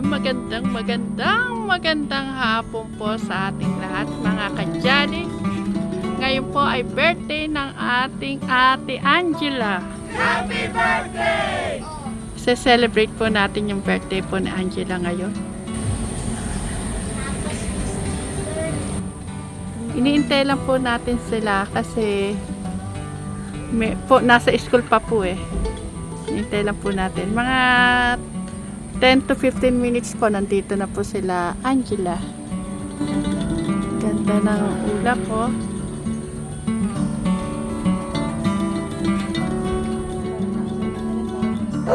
Magandang magandang magandang magandang hapon po sa ating lahat mga kadyali. Ngayon po ay birthday ng ating ate Angela. Happy birthday! celebrate po natin yung birthday po ni Angela ngayon. Iniintay lang po natin sila kasi may, po, nasa school pa po eh. Iniintay lang po natin. Mga 10 to 15 minutes po, nandito na po sila Angela. Ganda ng ulap po.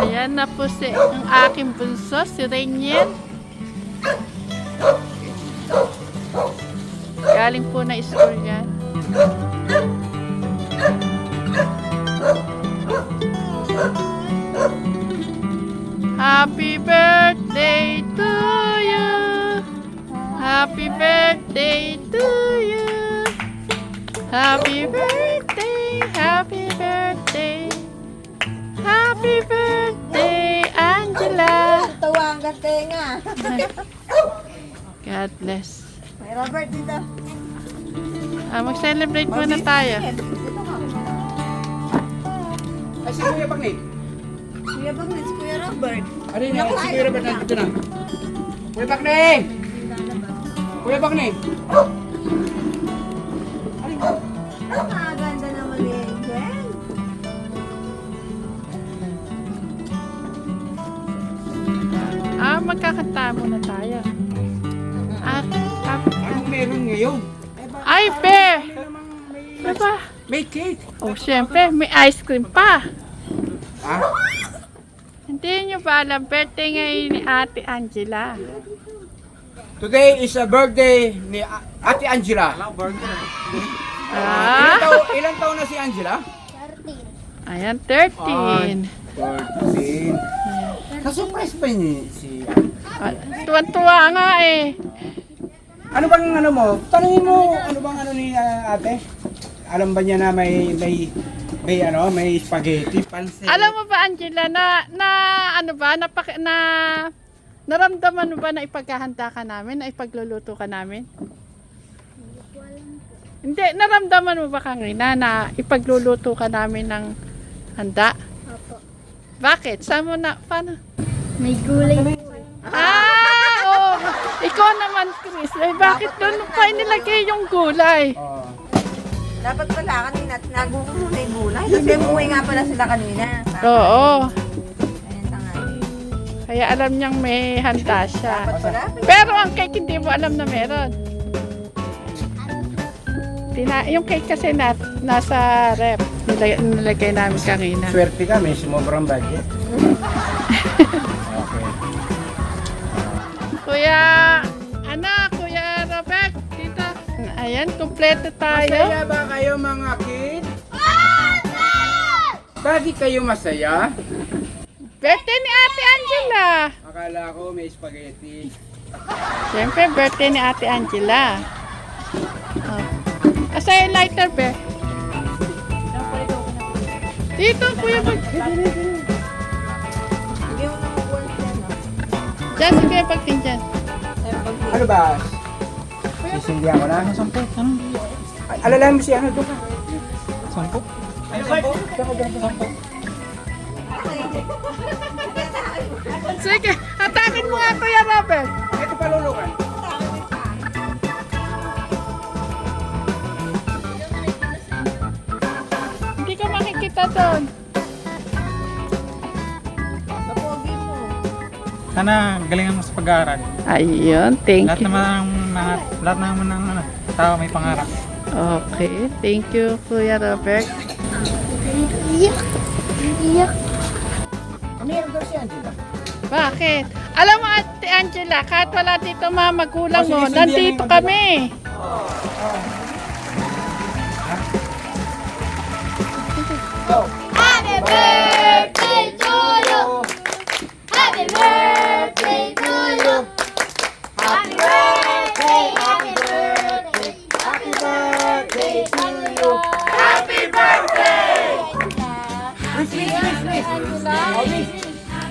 Ayan na po si ang aking bunso, si Rainier. Galing po na school yan. Birthday to you. Happy birthday, happy birthday. Happy birthday, Angela. Tawa ang gatenga. God bless. May Robert dito. Ah, mag-celebrate muna tayo. Ay, si Kuya Bagnet. Kuya Bagnet, si Kuya Robert. Ano yun? Si Kuya Robert nandito na. Kuya Bagnet! Kuya Bagnet! Ang ganda naman ni Angel. Ah, magkakanta muna tayo. Ah, happy Anong meron ngayon? Ay, be! Meron mang may, ba? may cake. Oh, syempre, may ice cream pa. Ah? Hindi nyo ba alam, birthday ngayon ni Ate Angela. Today is a birthday ni Ate Angela. Ilan, Ah, taon, ilan taon na si Angela? ayan, 13. 14. Kasurprise pa niya si Ah, Tuwan-tuwa nga eh. Ano bang ano mo? Tanungin mo, ano bang ano ni ah, ate? Alam ba niya na may may may ano, may spaghetti, pansit? Alam mo ba, Angela, na, na ano ba, na, na naramdaman mo ba na ipaghahanda ka namin, na ipagluluto ka namin? Hindi, naramdaman mo ba kanina na ipagluluto ka namin ng handa? Opo. Bakit? Saan mo na, paano? May gulay po. Ah, oo. Ikaw naman, Chris. Eh, bakit doon pa inilagay yung gulay? Oh. Dapat pala kanina, ko muna yung gulay. Kasi umuwi nga pala sila kanina. Oo. Ayun tangali. Kaya alam niyang may handa siya. Pero ang cake hindi mo alam na meron. Tina, yung cake kasi na, nasa rep. Nilagay, nilagay namin kanina. Swerte ka, may sumobrang budget. okay. Kuya, anak, Kuya Robert, dito. Ayan, kumpleto tayo. Masaya ba kayo mga kids? Bakit kayo masaya? Birthday ni Ate Angela. Akala ko may spaghetti. Siyempre, birthday ni Ate Angela. Oh. Asa yung lighter, be? Dito, Kuya no? Diyan, si Kuya Bagting dyan. Pag Ano ba? Sisindihan ko na. Sampo. Ay, alalahan mo si ano doon ka. Sampo. Sampo, sampo, sampo. Sige, atakin mo nga, Kuya Robert. Ito palulukan. Hindi ka makikita doon. Sana galingan mo sa pag-aaral. Ayun, thank Lahat you. naman ng mga lahat naman ng ano, tao may pangarap. Okay, thank you, Kuya Robert. Iyak. Iyak. Meron daw si Angela. Bakit? Alam mo, Ate Angela, kahit wala dito mga magulang Oh, sige, mo, nandito yan, kami. Happy birthday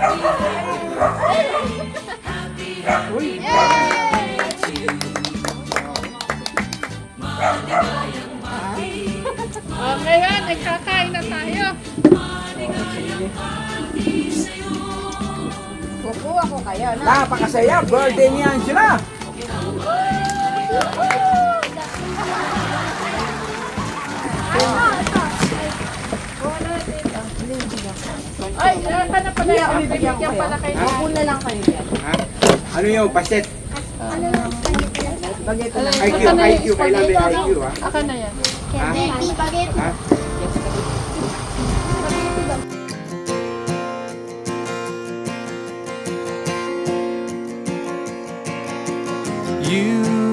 Uy! Ah. Ah, oh, ngayon, nagkakain na tayo. Kukuha ko kayo, no? Napakasaya! Birthday ni Angela! Ano? Ito? Ay, yan ka na pala yung bibigyan pala kayo. Kukuha lang kayo yan. Ha? Ano yung paset? Bagay ko lang. IQ, IQ, kailan may IQ ha? Aka na yan. Spaghetti, spaghetti. Ha? You've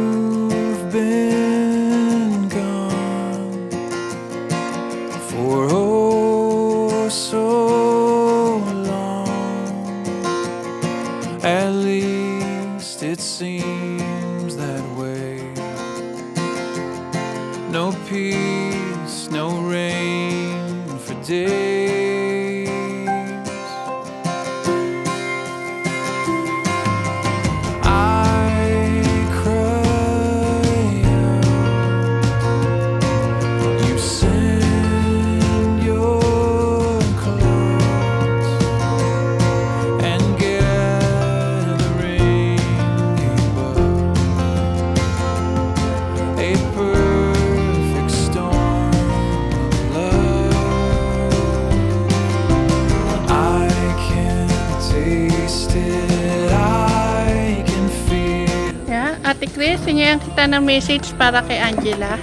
kita ng message para kay Angela.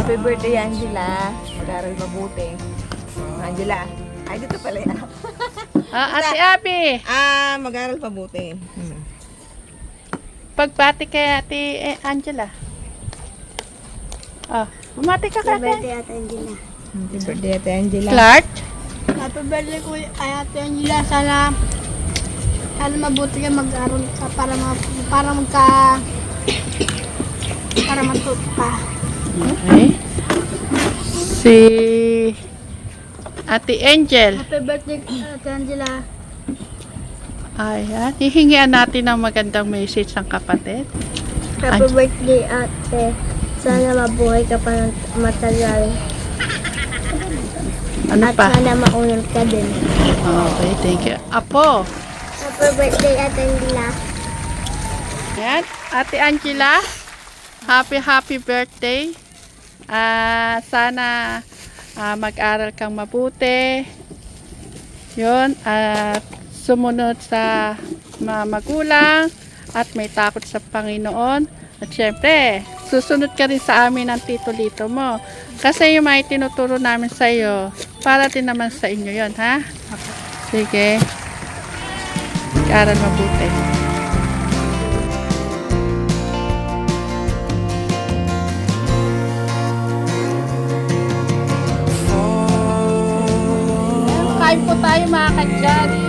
Happy birthday, Angela. Mag-aral mabuti. Angela. Ay, dito pala yan. Ah, Ate Abby, Ah, mag-aral mabuti. Hmm. pagbati kay Ate eh, Angela. Ah, bumati ka kay Ate. Birthday Ate Angela. Happy birthday, Ate Angela. Clark? Happy birthday ko kay Ate Angela. Sana sana mabuti ka mag-aral ka para ma, para magka para matuto ka. Okay. Si Ate Angel. Happy birthday Ate Angela. Ayan. Hihingian natin ng magandang message ng kapatid. Happy Ang- birthday Ate. Sana mabuhay ka pa ng matagal. Ano At pa? sana maunod ka din. Okay, thank you. Apo. Happy birthday Ate Angela. Ayan. Ate Angela. Happy, happy birthday. Ah, sana ah, mag-aral kang mabuti. Yun. At sumunod sa mga magulang at may takot sa Panginoon. At syempre, susunod ka rin sa amin ng tito-lito mo. Kasi yung mga tinuturo namin sa iyo, para din naman sa inyo yon ha? Sige. Mag-aral mabuti. Tayo mga kadyari.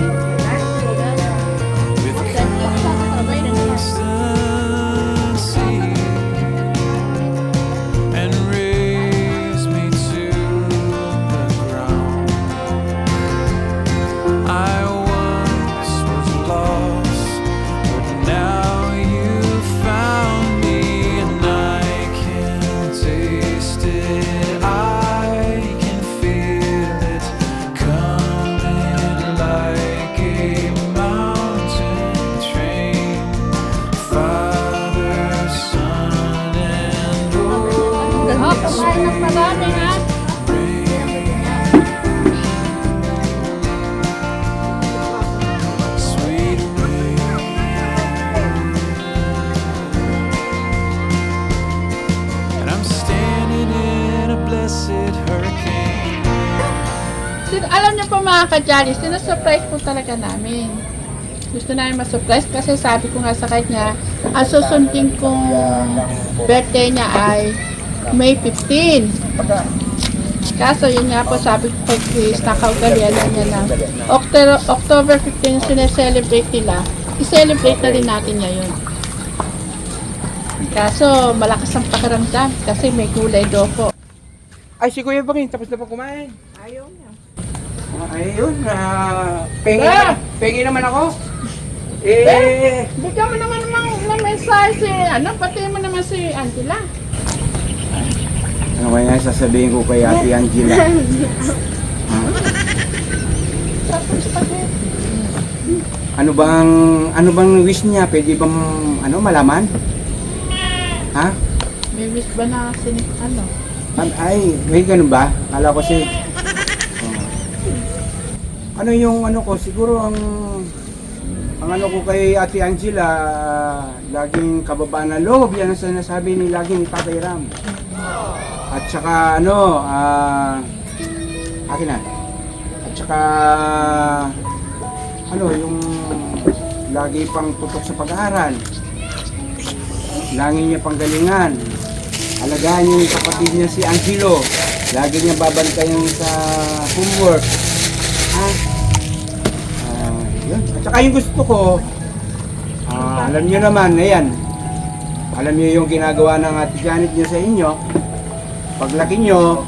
Mga kadyari, sinusurprise po talaga namin. Gusto namin ma-surprise kasi sabi ko nga sa kanya, ang susundin kong birthday niya ay May 15. Kaso yun nga po sabi ko kay Chris, nakaugalian na niya ng October, October 15 yung sineselebrate nila. I-celebrate na rin natin ngayon. Kaso malakas ang pakiramdam kasi may gulay daw po. Ay, si Kuya Bangin, tapos na po kumain. Ayaw ayun, ah, pengi, Ah! pengi naman ako. Eh, Bigyan mo naman ng, ng mensahe si, ano, pati mo naman si Angela. ano kaya sasabihin ko kay Ate Angela? Ano bang ano bang wish niya? Pwede bang ano malaman? Ha? May wish ba na sinik ano? An- Ay, may ganun ba? Kala ko si... Ano yung ano ko, siguro ang... Ang ano ko kay Ate Angela, laging kababaan ng loob, yan ang sinasabi ni laging ni Tatay Ram. At saka ano, ah... akin na. At saka... Ano, yung... Lagi pang tutok sa pag-aaral. Lagi niya panggalingan. Alagaan niya yung kapatid niya si Angelo. Lagi niya babantayan sa homework. Ha? Yun. At saka yung gusto ko, ah, alam niyo naman, ayan. Alam niyo yung ginagawa ng ate Janet niyo sa inyo. Paglaki niyo,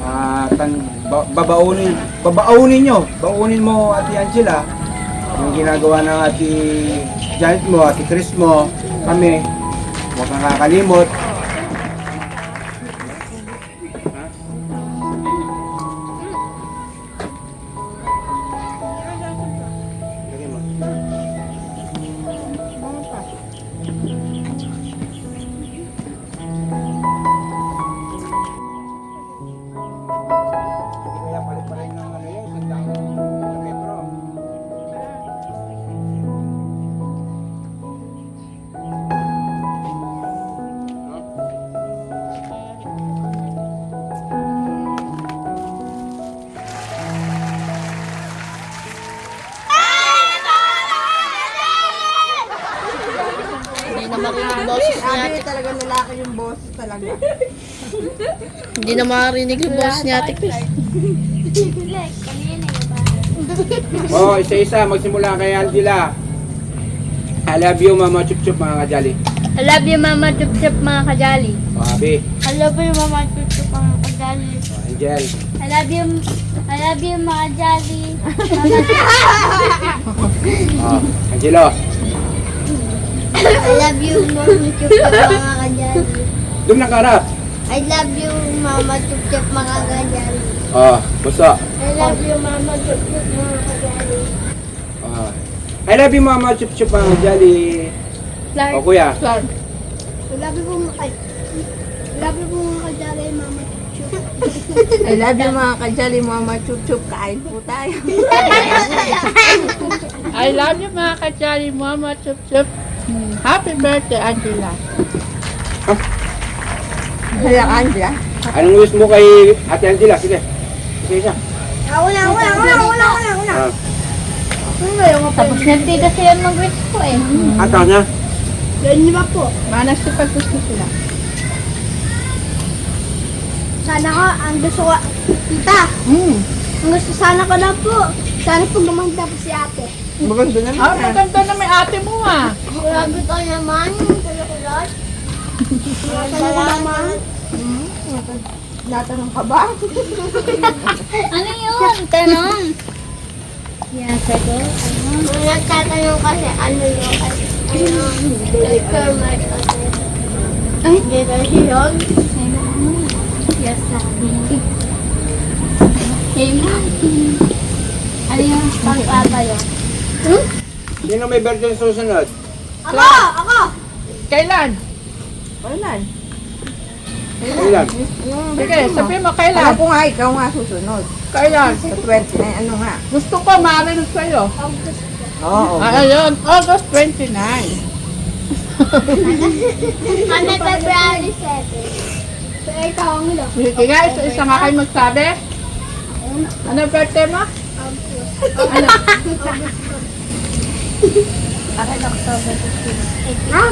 ah, tan, ba, babaunin, babaunin niyo. Baunin mo ate Angela. Yung ginagawa ng ate Janet mo, ate Chris mo, kami. Huwag kang kakalimot. Talaga. Hindi na marinig yung boses ni ate Chris. Oh, isa-isa, magsimula kay Angela. I love you, Mama Chup Chup, mga kajali. I love you, Mama Chup Chup, mga kajali. Oh, Abi. I love you, Mama Chup Chup, mga kajali. Oh, Angel. I love you, I love you, mga kajali. Oh, Angelo. I love you, Mama Chup Chup, mga kajali. Doon na karap. I love you, Mama Chup Chup, mga kajali. Oh, buso. I love you, Mama Chup Chup, mga kajali. Oh. I love you, Mama Chup Chup, mga kajali. Oh, kuya. Clark. I love you, Mama ay, I love you, mga kajali, Mama Chup Chup. I love you mga kajali, mga chup-chup. Kain po tayo. I love you mga kajali, mama, chup chup. Happy birthday, Angela. Hala ka, Angela. Anong wish mo kay Ate Angela? Sige. Isa-isa. Ako na, ako na, ako na, ako na, ako na, ako na. Ah, Tapos hindi kasi yan mag-wish ko eh. ataw niya. Yan niyo ba po? Manas si gusto sila. Sana ko, ang gusto ko, tita, Hmm. ang gusto sana ko na po. Sana po gumanda po si ate. Maganda naman. Ah, maganda na may ate mo ah. Grabe ka naman, kulot. Grabe naman. Natanong ka ba? Ano yun? Tanong. Yan, sago. Ano? Nagtatanong kasi ano yung ano, requirement. Ay, dito yun. Yes, sabi. Hey, Ano yung pagpapalo? Hmm? Sino may birthday susunod? Ako! Ako! Kailan? Kailan? Kailan? Sige, sabihin mo Alam kailan. ko nga, ikaw nga susunod. Kailan? Sa 20, eh, ano nga? Gusto ko marinig sa'yo. Oo. Ah, ayun, August 29. Ano February 7? So, ikaw ang ilo. Sige nga, isa-isa nga kayo magsabi. Ano birthday mo? Ano? Akin October 15. Ha?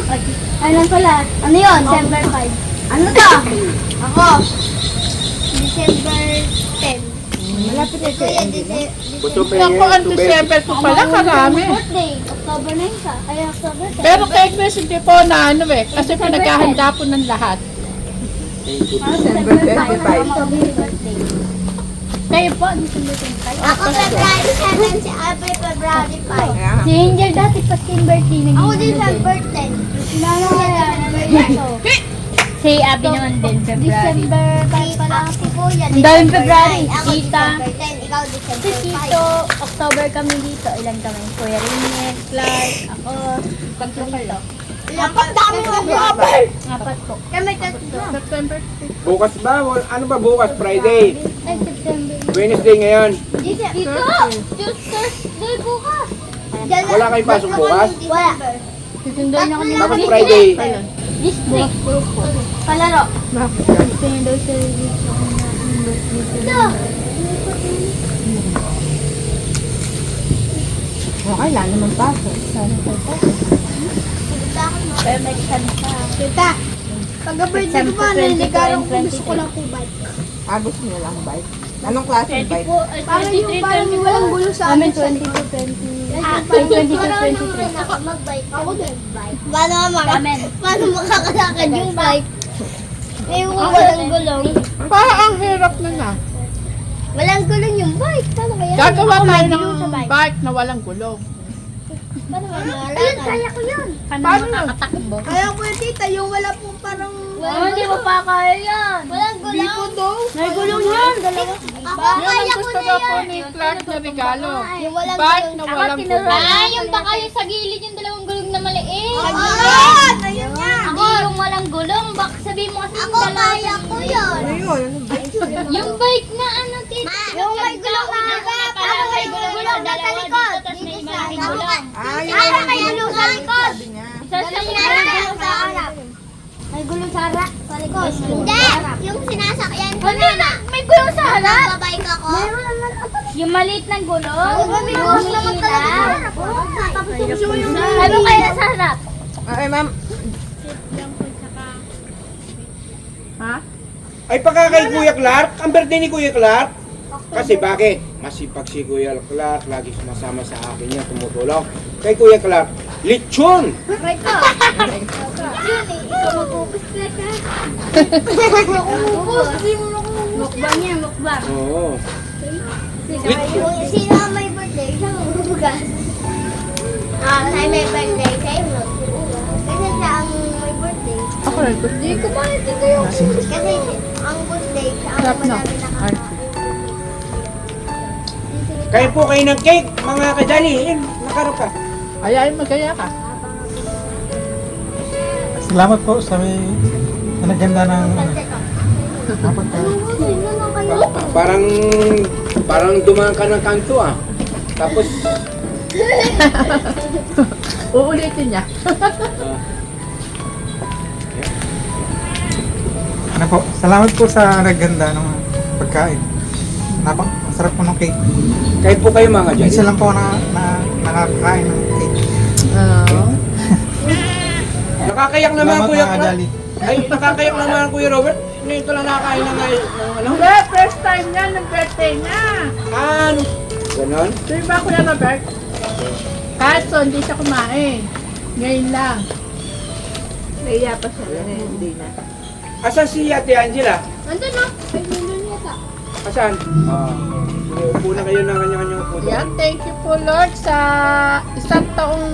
Ano pala? Ano yun? December 5. Ano to? Ako. December 10. Malapit na siya. Gusto pa Ako, ang December ko pala, karami. birthday. October 9 ka. Ay, October 10. Pero kay Chris, hindi po na ano eh. Kasi pinaghahanda po ng lahat. December 25. October birthday. Kayo po, December 25. Ako February 7, si Abay February 5. Kaya nga. Si Angel dati pa Steam birthday Ako December 10. Lalo kaya 10. Si Abby naman din, February. December 5 pala si Kuya. Ang daming February. Tita. December 10, ikaw December Si Tito, October kami dito. Ilan kami? Kuya Rinit, Clark, ako. Kayo. Apat dami ng October. Apat po. Kami tatlo. September Bukas ba? Ano ba bukas? Friday? Ay, September. Wednesday ngayon? Dito. Just Thursday bukas. Wala kayo pasok bukas? Wala. Susunduin ako ni Tapos Friday? District. Palaro. Gusto niya daw siya dito. Ito. Okay lang naman pasok. Pero may exam pa. Tita. Pagka-birthday ko pa, naniligaro ko gusto ko lang po bike. Ah, gusto niyo lang bike? Anong klase ng bike? Parang yung parang yung walang gulo sa Amin amin. 22, 20. Ah, 22, 23. Ako mag-bike. Ako din. Paano maka Amen. Paano makakalakad yung bike? Eh, yung walang gulong. Parang ang hirap na na. Walang gulong yung bike. Paano kaya? Gagawa tayo ng bike. bike na walang gulong. Paano kaya? Ayun, kaya ko yun. Paano makakatakbo? Kaya ko yun, tita. Yung wala pong parang... Oh, hindi mo pa kaya yan. Walang gulong. May gulong yan. Dalawa. Ako, kaya ang ko gusto na daw po ni Clark na regalo. Yung walang gulong. na walang gulong. Ah, yung baka yung sa gilid yung dalawang gulong na maliit. Ayun! Ayun nga. Ako, yung walang gulong. Baka sabihin mo kasi yung Ako, dalawa. kaya ko yun. Ano yun? Ano bike? Yung bike na ano, tita. Yung may gulong na Ako may yung gulong-gulong. nasa Dalawa likod. dito, tas may malaking gulong. Ah, yun. Ay, may gulong sa likod. Sabi niya. Isa sa May una. gulong sa harap. Gulong sa harap. Sa likod. Hindi! Yung sinasakyan ko Hindi na, may gulong sa harap. Meron naman ako. Yung maliit ng. Tapos yung Ano kaya sa harap? Ay, ma'am. Ha? Ay pagka kay Kuya Clark, ang birthday ni Kuya Clark. Kasi bakit? Masipag si Kuya Clark, lagi sumasama sa akin yan, tumutulong. Kay Kuya Clark, lechon! Right ka. Yun eh. Ikaw magpupus na ka. Magpupus. Hindi mo na Mukbang yan, mukbang. Oo. Kung sino ang may birthday, siya magbubugas. Ah, tayo may birthday, tayo magbubugas. Kasi siya ang may birthday. Ako rin. Hindi ko pa ito yung Kasi ang birthday, siya ang madami na Ay. Kayo po kayo ng cake, mga kajali. Yan, nakarap ka. Ayayin magaya ka. Salamat po sa may naganda ng kayo? Parang, parang dumaan ka ng kanto ah. Tapos, Uulitin niya. Ano po, salamat po sa naganda ng pagkain. Napak, masarap po ng cake. kayo po kayo mga kajali. Isa lang po na, na nakakain ng cake. Oo. Nakakayak naman Salamat Kuya mga kajali. Ay, nakakayak naman Kuya Robert. Ngayon ko lang nakakain ng, ng ano? Hindi, first time niya ng birthday niya. Ano? Ganon? So, ba Kuya Robert? Kahit so, hindi siya kumain. Ngayon lang. Naiya pa siya. Hindi na. Asan si Ate Angela? Nandun na. Ay, nandun yata. Asan? Ah, upo na kayo ng kanya-kanyang upo. Yan, thank you po Lord sa isang taong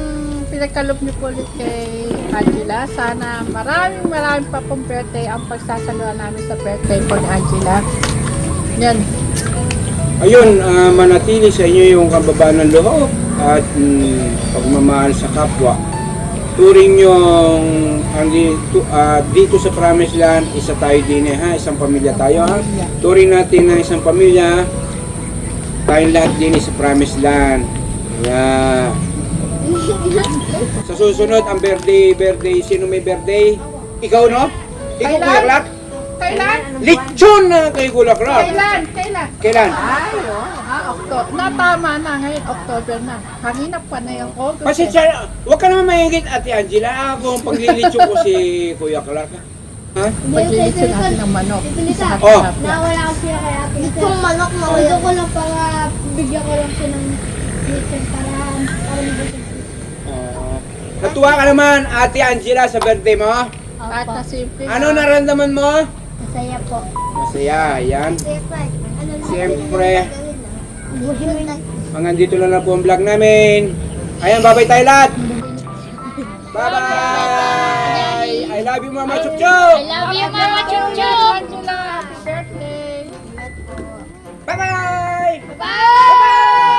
pinagkaloob niyo po ulit kay Angela. Sana maraming maraming pa pong birthday ang pagsasaluhan namin sa birthday po ni Angela. Yan. Ayun, ah, manatili sa inyo yung kababaan ng loob at mm, pagmamahal sa kapwa. Turing yung ang dito, ah, dito sa Promised Land, isa tayo din eh, ha, isang pamilya tayo ha. Turing natin na isang pamilya, tayong lahat din sa Promised Land. Yeah. Sa susunod, ang birthday, birthday, sino may birthday? Ikaw no? Ikaw Kailan? Kuya Clark? Kailan? Lechon na kay Kuya Clark. Kailan? Kailan? Kailan? Ay, oh. October. Natama na ngayon, October na. Kanina pa na yung August. Kasi eh. siya, huwag ka naman mayigit Ate Angela. Ako ang paglilitsyo ko si Kuya Clark. Ha? Maglilitso natin ng manok. Sa Oh. Nawala kasi siya kaya Itong manok na Gusto ko lang para bigyan ko lang siya ng lechon para para mabusog. Ah, natuwa ka naman Ate Angela sa birthday mo. Na simple. Ano naramdaman mo? Masaya po. Masaya, yan. Ano na? Siyempre. Hanggang dito na po ang vlog namin. Ayan, babay tayo lahat. Bye-bye! I love you, Mama Chukchuk! I love you, Mama Chukchuk! Happy birthday! Bye-bye! Bye-bye!